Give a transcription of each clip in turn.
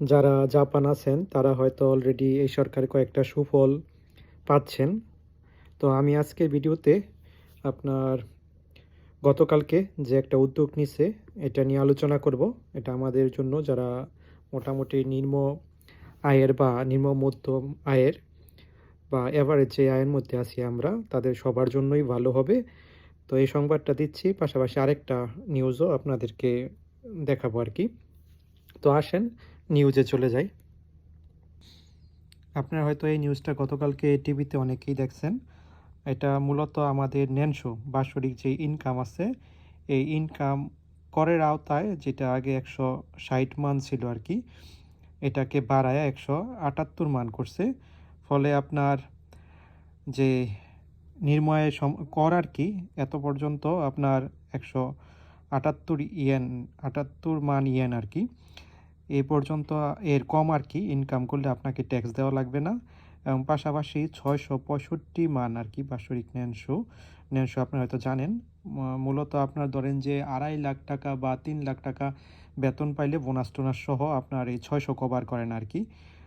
যারা জাপান আছেন, তারা হয়তো অলরেডি এই সরকারের কয়েকটা সুফল পাচ্ছেন। তো আমি আজকের ভিডিওতে আপনার গতকালকে যে একটা উদ্যোগ নিছে, এটা নিয়ে আলোচনা করব। এটা আমাদের জন্য যারা মোটামুটি নিম্ন আয়ের বা নিম্ন মধ্যম আয়ের বা এভারেজ যে আয়ের মধ্যে আছি আমরা, তাদের সবার জন্যই ভালো হবে। তো এই সংবাদটা দিচ্ছি, পাশাপাশি আরেকটা নিউজও আপনাদেরকে দেখাবো আর কি। তো আসেন নিউজে চলে যাই। আপনারা হয়তো এই নিউজটা গতকালকে টিভিতে অনেকেই দেখছেন। এটা মূলত আমাদের ন্যানশো বাৎসরিক যে ইনকাম আছে, এই ইনকাম করের আওতায় যেটা আগে একশো ষাট মান ছিল আর কি, এটাকে বাড়ায় একশো আটাত্তর মান করছে। ফলে আপনার যে নির্ময় সম, কর আর কি, এত পর্যন্ত আপনার একশো আটাত্তর ইয়েন, আটাত্তর মান ইয়েন আর কি এই পর্যন্ত এর কম আর কি ইনকাম করলে আপনাকে ট্যাক্স দেওয়া লাগবে না। এবং পাশাপাশি ছয়শো পঁয়ষট্টি মান আর কি বাৎসরিক ন্যানশো ন্যানশো আপনারা হয়তো জানেন। মূলত আপনার ধরেন যে আড়াই লাখ টাকা বা তিন লাখ টাকা বেতন পাইলে বোনাস টোনাস সহ আপনার এই ছয়শো কভার করেন আর কি।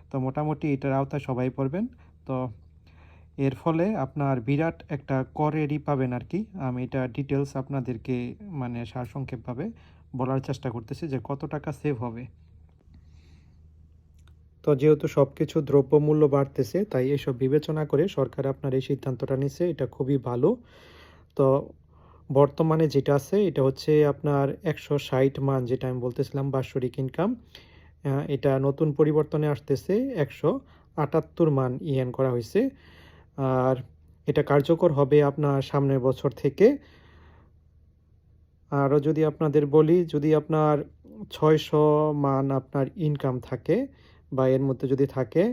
তো মোটামুটি এটার আওতায় সবাই পড়বেন। তো এর ফলে আপনার বিরাট একটা করেরই পাবেন আর কি। আমি এটা ডিটেলস আপনাদেরকে মানে সারসংক্ষেপভাবে বলার চেষ্টা করতেছি যে কত টাকা সেভ হবে। তো যেহেতু সব কিছু দ্রব্যমূল্য বাড়তেছে, তাই এসব বিবেচনা করে সরকার আপনার এই সিদ্ধান্তটা নিছে, এটা খুবই ভালো। তো বর্তমানে যেটা আছে, এটা হচ্ছে আপনার একশো ষাট মান যেটা আমি বলতেছিলাম বাৎসরিক ইনকাম এটা নতুন পরিবর্তনে আসতেছে, একশো আটাত্তর মান ইএন করা হয়েছে। আর এটা কার্যকর হবে আপনার সামনের বছর থেকে। আরও যদি আপনাদের বলি, যদি আপনার ছয়শো মান আপনার ইনকাম থাকে বা এর মধ্যে যদি থাকে,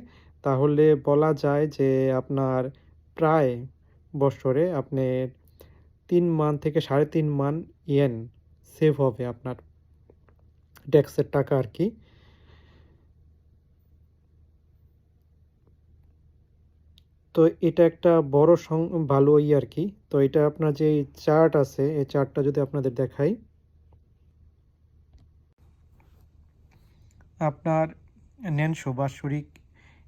তাহলে বলা যায় যে আপনার প্রায় বছরে আপনি তিন মান থেকে সাড়ে তিন মান ইয়েন সেভ হবে আপনার ট্যাক্সের টাকা আর কি। তো এটা একটা বড় সং, ভালো ই আর কি। তো এটা আপনার যে চার্ট আছে, এই চার্টটা যদি আপনাদের দেখাই। আপনার ন্যানশো বাৎসরিক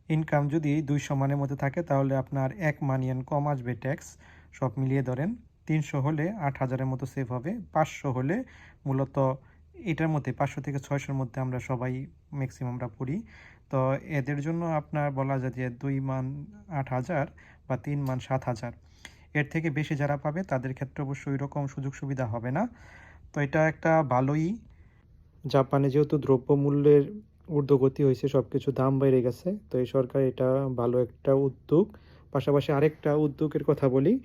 ইনকাম যদি দুইশো মানের মধ্যে থাকে, তাহলে আপনার এক মানিয়ান কম আসবে ট্যাক্স সব মিলিয়ে ধরেন তিনশো হলে আট হাজারের মতো সেভ হবে। পাঁচশো হলে মূলত এটার মধ্যে, পাঁচশো থেকে ছয়শোর মধ্যে আমরা সবাই ম্যাক্সিমামরা পড়ি। তো এদের জন্য আপনার বলা যায় যে দুই মান আট হাজার বা তিন মান সাত হাজার। এর থেকে বেশি যারা পাবে, তাদের ক্ষেত্রে অবশ্যই ওই রকম সুযোগ সুবিধা হবে না। তো এটা একটা ভালোই। জাপানে যেহেতু দ্রব্যমূল্যের ঊর্ধ্বগতি হয়েছে সব কিছু দাম বেড়ে গেছে। তো এই সরকার এটা ভালো একটা উদ্যোগ। পাশাপাশি আরেকটা উদ্যোগের কথা বলি,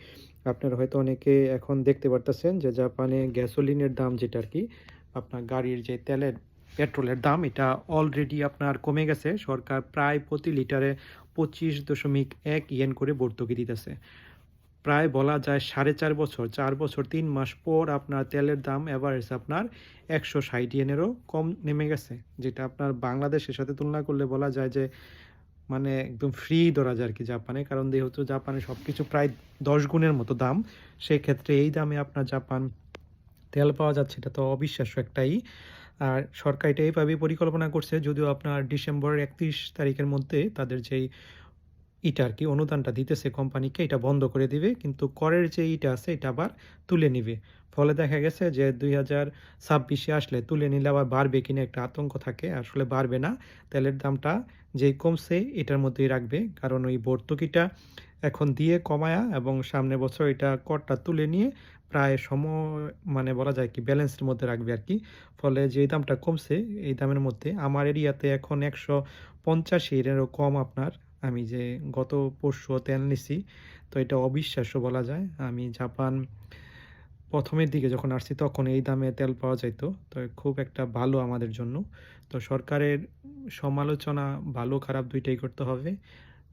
আপনারা হয়তো অনেকে এখন দেখতে পারতেছেন যে জাপানে গ্যাসোলিনের দাম যেটা আর কি, আপনার গাড়ির যে তেলের, পেট্রোলের দাম, এটা অলরেডি আপনার কমে গেছে। সরকার প্রায় প্রতি লিটারে পঁচিশ দশমিক এক ইয়েন করে ভর্তুকি দিতেছে। প্রায় বলা যায় সাড়ে চার বছর চার বছর, তিন মাস পর আপনার তেলের দাম এভারেজ আপনার একশো ষাট ইয়েনেরও কম নেমে গেছে, যেটা আপনার বাংলাদেশের সাথে তুলনা করলে বলা যায় যে মানে একদম ফ্রি ধরা যায় আর কি জাপানে। কারণ যেহেতু জাপানে সব কিছু প্রায় দশ গুণের মতো দাম, সেক্ষেত্রে এই দামে আপনার জাপান তেল পাওয়া যাচ্ছে, এটা তো অবিশ্বাস্য একটাই। আর সরকার এটা এইভাবেই পরিকল্পনা করছে, যদিও আপনার ডিসেম্বরের একত্রিশ তারিখের মধ্যে তাদের যেই ইটা আর কি, অনুদানটা দিতেছে কোম্পানিকে, এটা বন্ধ করে দিবে, কিন্তু করের যে ইটা আছে, এটা আবার তুলে নিবে। ফলে দেখা গেছে যে দুই হাজার ছাব্বিশে আসলে তুলে নিলে আবার বাড়বে কিনা একটা আতঙ্ক থাকে, আসলে বাড়বে না। তেলের দামটা যেই কমছে, এটার মধ্যেই রাখবে। কারণ ওই ভর্তুকিটা এখন দিয়ে কমায়া এবং সামনে বছর এটা করটা তুলে নিয়ে প্রায় সম মানে বলা যায় কি, ব্যালেন্সের মধ্যে রাখবে আর কি। ফলে যে দামটা কমছে, এই দামের মধ্যে, আমার এরিয়াতে এখন একশো পঞ্চাশ এরও কম আপনার। আমি যে গত পরশু তেল নিছি, তো এটা অবিশ্বাস্য বলা যায়। আমি জাপান প্রথমের দিকে যখন আসছি তখন এই দামে তেল পাওয়া যাইতো, তো খুব একটা ভালো আমাদের জন্য। তো সরকারের সমালোচনা ভালো খারাপ দুইটাই করতে হবে।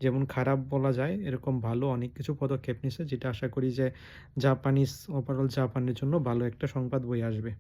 যেমন খারাপ বলা যায়, এরকম ভালো অনেক কিছু পদক্ষেপ নিছে, যেটা আশা করি যে জাপানিজ ওভারঅল জাপানের জন্য ভালো একটা সংবাদ বই আসবে।